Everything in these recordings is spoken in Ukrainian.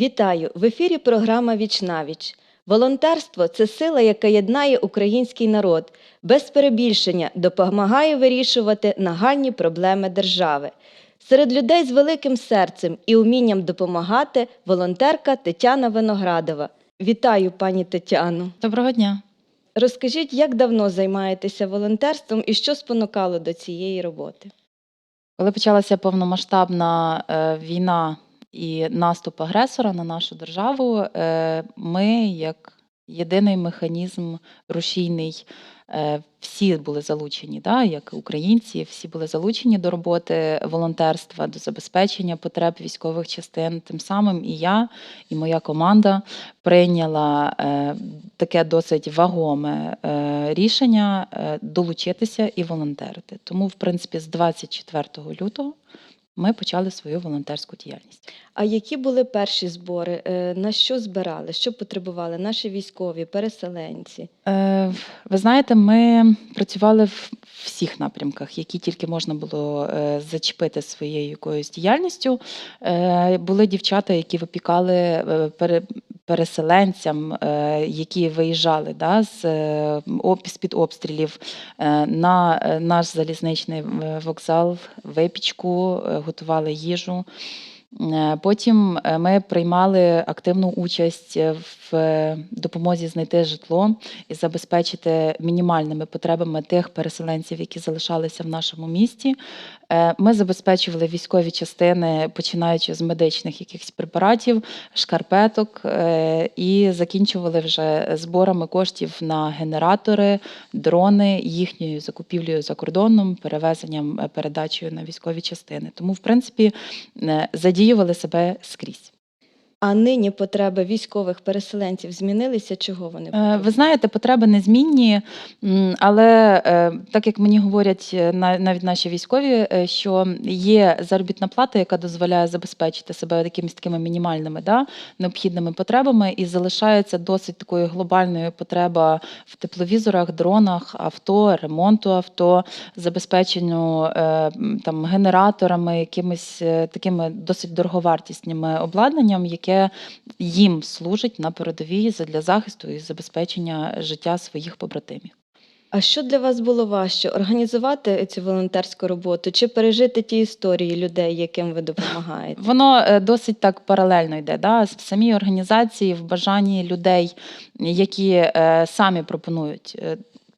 Вітаю! В ефірі програма Вічнавіч. Волонтерство це сила, яка єднає український народ, без перебільшення допомагає вирішувати нагальні проблеми держави. Серед людей з великим серцем і умінням допомагати волонтерка Тетяна Виноградова. Вітаю, пані Тетяно. Доброго дня. Розкажіть, як давно займаєтеся волонтерством і що спонукало до цієї роботи? Коли почалася повномасштабна е, війна і наступ агресора на нашу державу, е, ми, як єдиний механізм рушійний, е, всі були залучені, да, як українці, всі були залучені до роботи волонтерства, до забезпечення потреб військових частин. Тим самим і я, і моя команда прийняла е, таке досить вагоме рішення долучитися і волонтерити. Тому, в принципі, з 24 лютого ми почали свою волонтерську діяльність. А які були перші збори? Е, На що збирали? Що потребували наші військові, переселенці? Е, Ви знаєте, ми працювали в всіх напрямках, які тільки можна було е, зачепити своєю якоюсь діяльністю. Е, Були дівчата, які випікали пере- переселенцям, е, які виїжджали да, з е, з-під обстрілів е, на наш залізничний вокзал, випічку, готували їжу. Е, Потім е, ми приймали активну участь е, в допомозі знайти житло і забезпечити мінімальними потребами тих переселенців, які залишалися в нашому місті. Ми забезпечували військові частини, починаючи з медичних якихось препаратів, шкарпеток, і закінчували вже зборами коштів на генератори, дрони, їхньою закупівлею за кордоном, перевезенням, передачею на військові частини. Тому, в принципі, е, задіювали себе скрізь. А нині потреби військових переселенців змінилися? Чого вони Е. Ви знаєте, потреби незмінні, але е, так як мені говорять е, на- навіть наші військові, що є заробітна плата, яка дозволяє забезпечити себе якимись такими мінімальними да, необхідними потребами, і залишається досить такою глобальною потреба в тепловізорах, дронах, авто, ремонту авто, забезпеченню там генераторами, якимись такими досить дороговартісними обладнанням, яке їм служить на передовій для захисту і забезпечення життя своїх побратимів. А що для вас було важче організувати цю волонтерську роботу чи пережити ті історії людей, яким ви допомагаєте? Воно е, досить так паралельно йде. Да? В самій організації, в бажанні людей, які е, самі пропонують.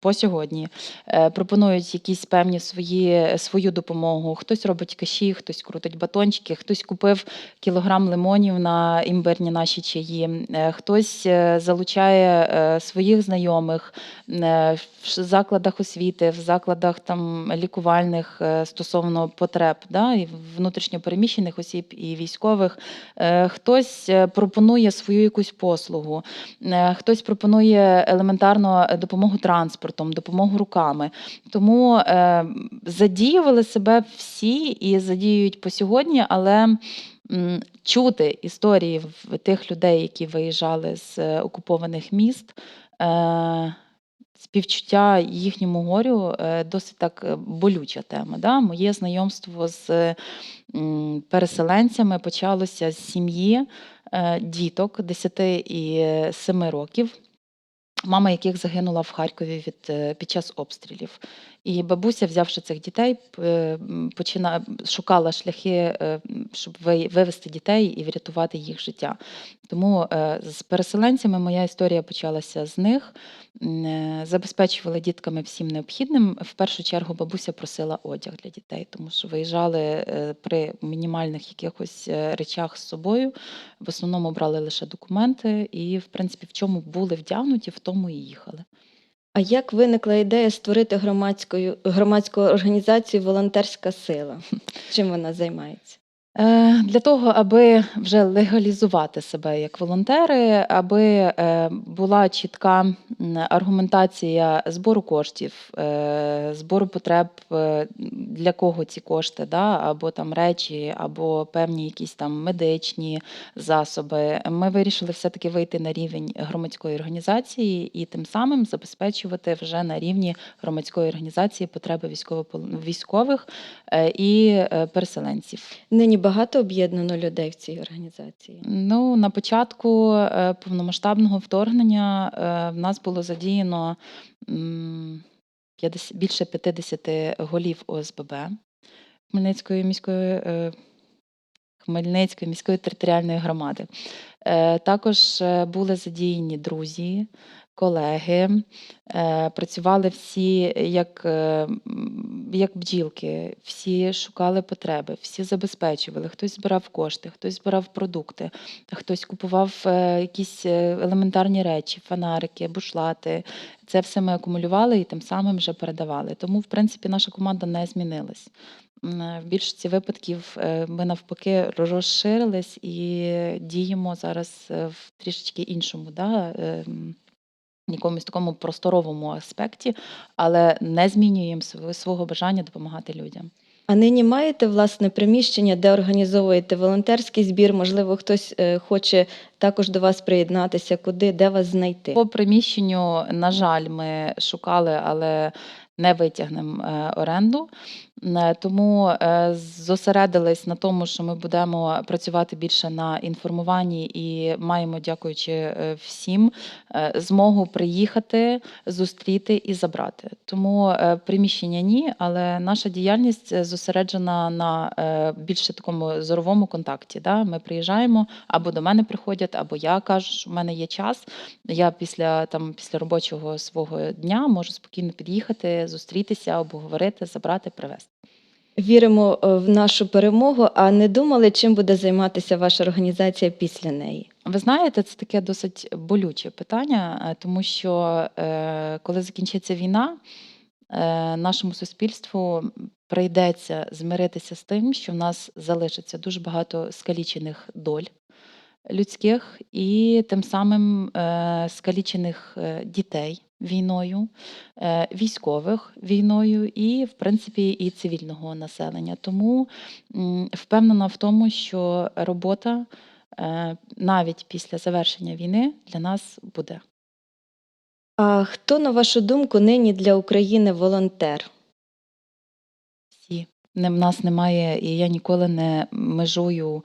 По сьогодні е, пропонують якісь певні свої свою допомогу. Хтось робить каші, хтось крутить батончики, хтось купив кілограм лимонів на імбирні наші чаї, е, хтось е, залучає своїх знайомих в закладах освіти, в закладах там лікувальних стосовно потреб, да, і внутрішньопереміщених осіб і військових. Хтось пропонує свою якусь послугу, хтось пропонує елементарно допомогу транспортом, допомогу руками. Тому е, задіювали себе всі і задіюють по сьогодні, але м, чути історії тих людей, які виїжджали з е, окупованих міст. Е, Співчуття їхньому горю е, досить так е, болюча тема. Да? Моє знайомство з переселенцями почалося з сім'ї діток 10 і 7 років, мама яких загинула в Харкові від, е, під час обстрілів. І бабуся, взявши цих дітей, п- почина, шукала шляхи, е, щоб ви- вивести дітей і врятувати їх життя. Тому е, з переселенцями моя історія почалася з них. Е, Забезпечували дітками всім необхідним. В першу чергу бабуся просила одяг для дітей, тому що виїжджали е, при мінімальних якихось е, речах з собою. В основному брали лише документи, і, в принципі, в чому були вдягнуті, в тому і їхали. А як виникла ідея створити громадську, громадську організацію Волонтерська сила? Чим вона займається? Е, Для того, аби вже легалізувати себе як волонтери, аби е, була чітка аргументація збору коштів, е, збору потреб, для кого ці кошти, да? або там речі, або певні якісь там медичні засоби. Ми вирішили все-таки вийти на рівень громадської організації і тим самим забезпечувати вже на рівні громадської організації потреби військових і переселенців. Нині багато об'єднано людей в цій організації? Ну, на початку е, повномасштабного вторгнення е, в нас було задіяно 50, більше 50 голів ОСББ Хмельницької міської, е, Хмельницької міської територіальної громади. Також були задіяні друзі, колеги, е, працювали всі як, е, як бджілки, всі шукали потреби, всі забезпечували. Хтось збирав кошти, хтось збирав продукти, хтось купував е, якісь елементарні речі, фонарики, бушлати. Це все ми акумулювали і тим самим вже передавали. Тому, в принципі, наша команда не змінилась. В більшості випадків ми навпаки розширились і діємо зараз в трішечки іншому, да, якомусь такому просторовому аспекті, але не змінюємо св- свого бажання допомагати людям. А нині маєте власне приміщення, де організовуєте волонтерський збір? Можливо, хтось е, хоче також до вас приєднатися, куди, де вас знайти? По приміщенню, на жаль, ми шукали, але не витягнемо е, оренду. Е, Тому е, зосередились на тому, що ми будемо працювати більше на інформуванні і маємо, дякуючи всім, змогу приїхати, зустріти і забрати. Тому приміщення ні, але наша діяльність зосереджена на більше такому зоровому контакті. Ми приїжджаємо або до мене приходять, або я кажу, що в мене є час. Я після там після робочого свого дня можу спокійно під'їхати, зустрітися, обговорити, забрати, привезти. Віримо е, в нашу перемогу. А не думали, чим буде займатися ваша організація після неї? Ви знаєте, це таке досить болюче питання, е, тому що е, коли закінчиться війна, нашому суспільству прийдеться змиритися з тим, що в нас залишиться дуже багато скалічених доль людських і тим самим е, скалічених е, дітей війною, е, військових війною і, в принципі, і цивільного населення. Тому впевнена в тому, що робота навіть після завершення війни для нас буде. А хто, на вашу думку, нині для України волонтер? Всі в нас немає, і я ніколи не межую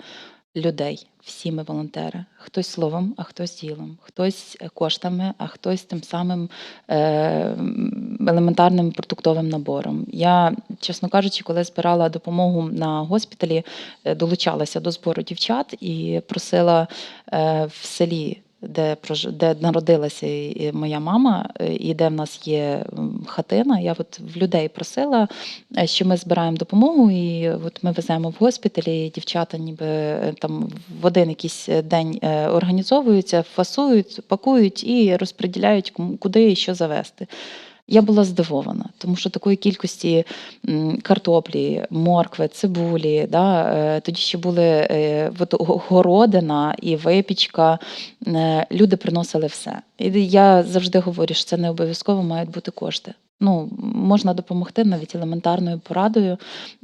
людей. Всі ми волонтери. Хтось словом, а хтось ділом, хтось е, коштами, а хтось тим самим е, елементарним продуктовим набором. Я, чесно кажучи, коли збирала допомогу на госпіталі, е, долучалася до збору дівчат і просила в селі. Де де народилася моя мама, е, і де в нас є хатина. Я от в людей просила, е, що ми збираємо допомогу, і от ми веземо в госпіталі. і Дівчата, ніби е, там в один якийсь день організовуються, фасують, пакують і розподіляють, куди і що завести. Я була здивована, тому що такої кількості картоплі, моркви, цибулі, да, е, тоді ще були е, городина і випічка. е, Люди приносили все. І я завжди говорю, що це не обов'язково мають бути кошти. Ну, можна допомогти навіть елементарною порадою,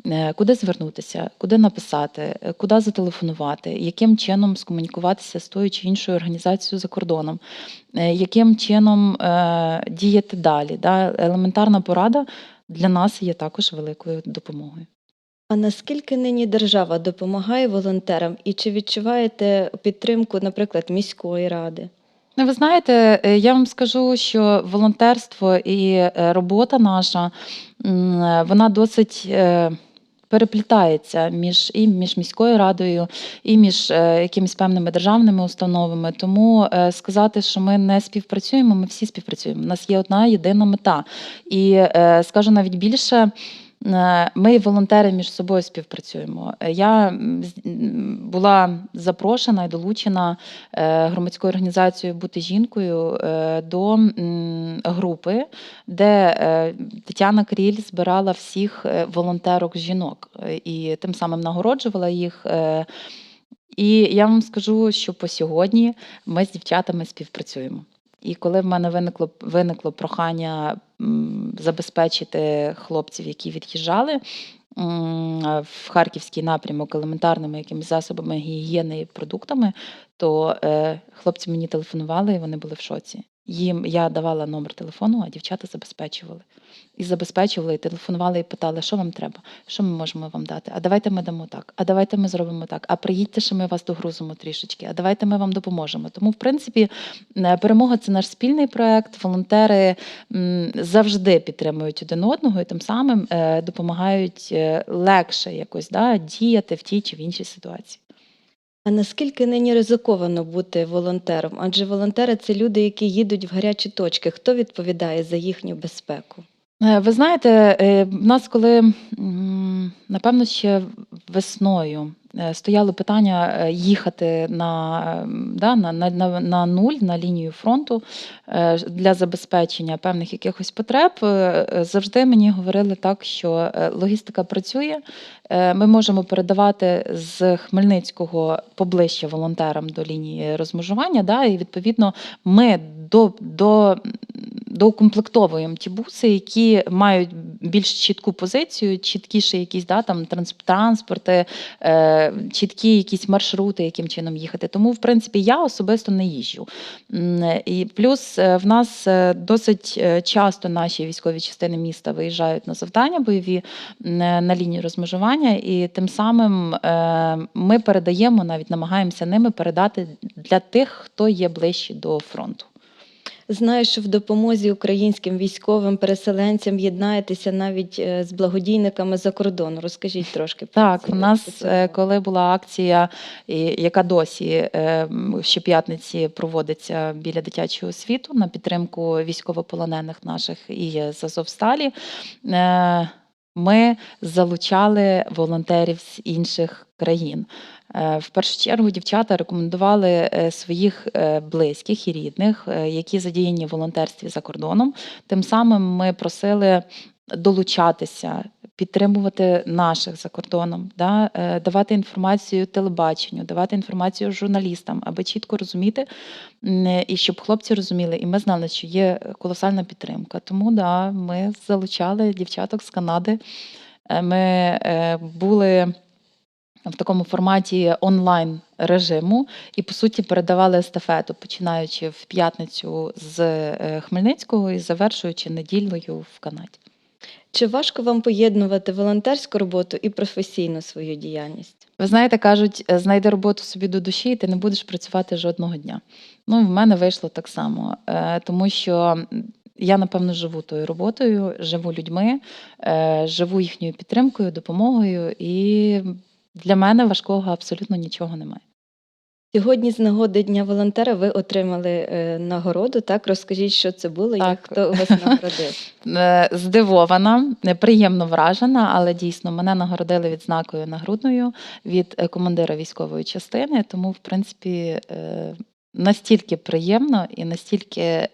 е, куди звернутися, куди написати, е, куди зателефонувати, яким чином скомунікуватися з тою чи іншою організацією за кордоном, е, яким чином діяти далі. Да? Елементарна порада для нас є також великою допомогою. А наскільки нині держава допомагає волонтерам? І чи відчуваєте підтримку, наприклад, міської ради? Ну, ви знаєте, е, я вам скажу, що волонтерство і е, робота наша е, вона досить переплітається між і між міською радою, і між е, якимись певними державними установами. Тому е, сказати, що ми не співпрацюємо, ми всі співпрацюємо. У нас є одна єдина мета. І е, скажу навіть більше. Е, Ми, волонтери, між собою співпрацюємо. Е, Я була запрошена і долучена е, громадською організацією Бути жінкою до групи, де Тетяна Кріль збирала всіх волонтерок жінок і тим самим нагороджувала їх. І я вам скажу, що по сьогодні ми з дівчатами співпрацюємо. І коли в мене виникло виникло прохання забезпечити хлопців, які від'їжджали в харківський напрямок елементарними якимись засобами гігієни і продуктами, то е, хлопці мені телефонували, і вони були в шоці. Їм я давала номер телефону, а дівчата забезпечували. І забезпечували, і телефонували, і питали, що вам треба, що ми можемо вам дати. А давайте ми дамо так, а давайте ми зробимо так. А приїдьте, що ми вас догрузимо трішечки, а давайте ми вам допоможемо. Тому, в принципі, е, перемога це наш спільний проект. Волонтери завжди підтримують один одного і тим самим е, допомагають е, легше якось да, діяти в тій чи в іншій ситуації. А наскільки нині ризиковано бути волонтером? Адже волонтери це люди, які їдуть в гарячі точки. Хто відповідає за їхню безпеку? Е, Ви знаєте, е, в нас коли напевно ще весною стояло питання е, їхати на, ем, да, на, на, на, нуль на лінію фронту е, для забезпечення певних якихось потреб, е, е, завжди мені говорили так, що е, логістика працює. е, Ми можемо передавати з Хмельницького поближче волонтерам до лінії розмежування. Да, і відповідно ми до, до доукомплектовуємо ті буси, які мають більш чітку позицію, чіткіше якісь да, там, транспорти, е, чіткі якісь маршрути, яким чином їхати. Тому, в принципі, я особисто не їжджу. І плюс е, в нас е, досить е, часто наші військові частини міста виїжджають на завдання бойові на лінії розмежування, і тим самим ми передаємо, навіть намагаємося ними передати для тих, хто є ближче до фронту. Знаю, що в допомозі українським військовим переселенцям єднаєтеся навіть е, з благодійниками за кордону. Розкажіть трошки про Так, у нас, е, коли була акція, яка досі ще п'ятниці щоп'ятниці проводиться біля дитячого світу на підтримку військовополонених наших і з Азовсталі, е, ми залучали волонтерів з інших країн. Е, В першу чергу дівчата рекомендували е, своїх е, близьких і рідних, які задіяні в волонтерстві за кордоном. Тим самим ми просили долучатися, підтримувати наших за кордоном, да, е, давати інформацію телебаченню, давати інформацію журналістам, аби чітко розуміти, і щоб хлопці розуміли, і ми знали, що є колосальна підтримка. Тому да, ми залучали дівчаток з Канади. Е, Ми е, були в такому форматі онлайн режиму і по суті передавали естафету, починаючи в п'ятницю з Хмельницького і завершуючи неділею в Канаді. Чи важко вам поєднувати волонтерську роботу і професійну свою діяльність? Ви знаєте, кажуть, е, знайди роботу собі до душі, і ти не будеш працювати жодного дня. Ну, в мене вийшло так само, е, тому що я, напевно, живу тою роботою, живу людьми, е, живу їхньою підтримкою, допомогою, і для мене важкого абсолютно нічого немає. Сьогодні з нагоди Дня волонтера ви отримали е, нагороду. Так, розкажіть, що це було, як хто вас нагородив. Е, Здивована, е, приємно вражена, але дійсно мене нагородили відзнакою нагрудною від е, командира військової частини. Тому, в принципі, настільки приємно і настільки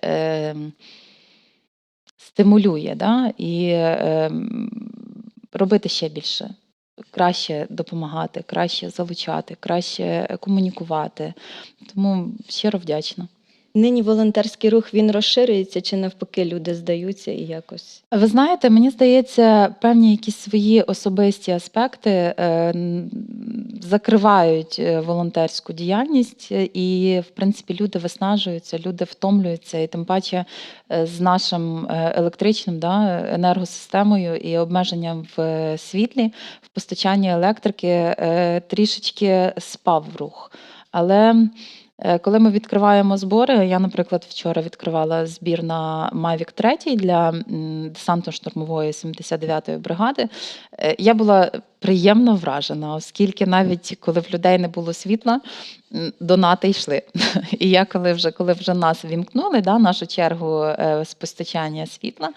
стимулює, да? і робити ще більше. Краще допомагати, краще залучати, краще комунікувати. Тому щиро вдячна. Нині волонтерський рух він розширюється, чи навпаки люди здаються і якось. Ви знаєте, мені здається, певні якісь свої особисті аспекти е, закривають е, волонтерську діяльність, е, і, в принципі, люди виснажуються, люди втомлюються, і тим паче з нашим електричним да, енергосистемою і обмеженням в світлі, в постачанні електрики трішечки спав рух. Але Коли ми відкриваємо збори, я, наприклад, вчора відкривала збір на Mavic 3 для десантно-штурмової 79-ї бригади. Е, Я була приємно вражена, оскільки навіть коли в людей не було світла, донати йшли. І я коли вже коли вже нас вімкнули, да, нашу чергу е, з постачання світла,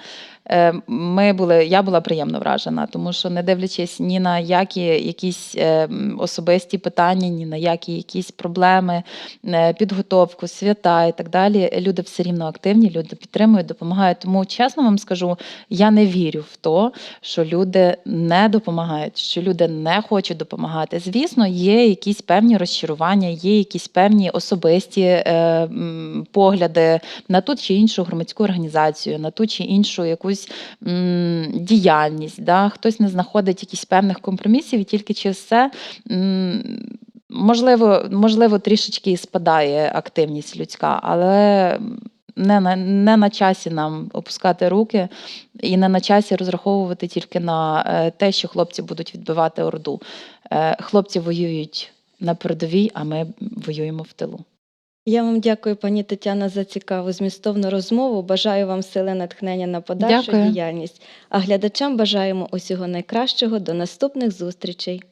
е, ми були, я була приємно вражена, тому що не дивлячись ні на які якісь е, особисті питання, ні на які якісь проблеми, е, підготовку, свята і так далі. Люди все рівно активні, люди підтримують, допомагають. Тому чесно вам скажу, я не вірю в то, що люди не допомагають, що люди не хочуть допомагати. Звісно, є якісь певні розчарування, є якісь певні особисті е, погляди на ту чи іншу громадську організацію, на ту чи іншу якусь м, діяльність. Да? Хтось не знаходить якісь певних компромісів, і тільки через це. м, Можливо, можливо, трішечки і спадає активність людська, але не на, не на часі нам опускати руки і не на часі розраховувати тільки на е, те, що хлопці будуть відбивати орду. Е, Хлопці воюють на передовій, а ми воюємо в тилу. Я вам дякую, пані Тетяна, за цікаву змістовну розмову. Бажаю вам сили натхнення на подальшу Дякую. діяльність. А глядачам бажаємо усього найкращого. До наступних зустрічей.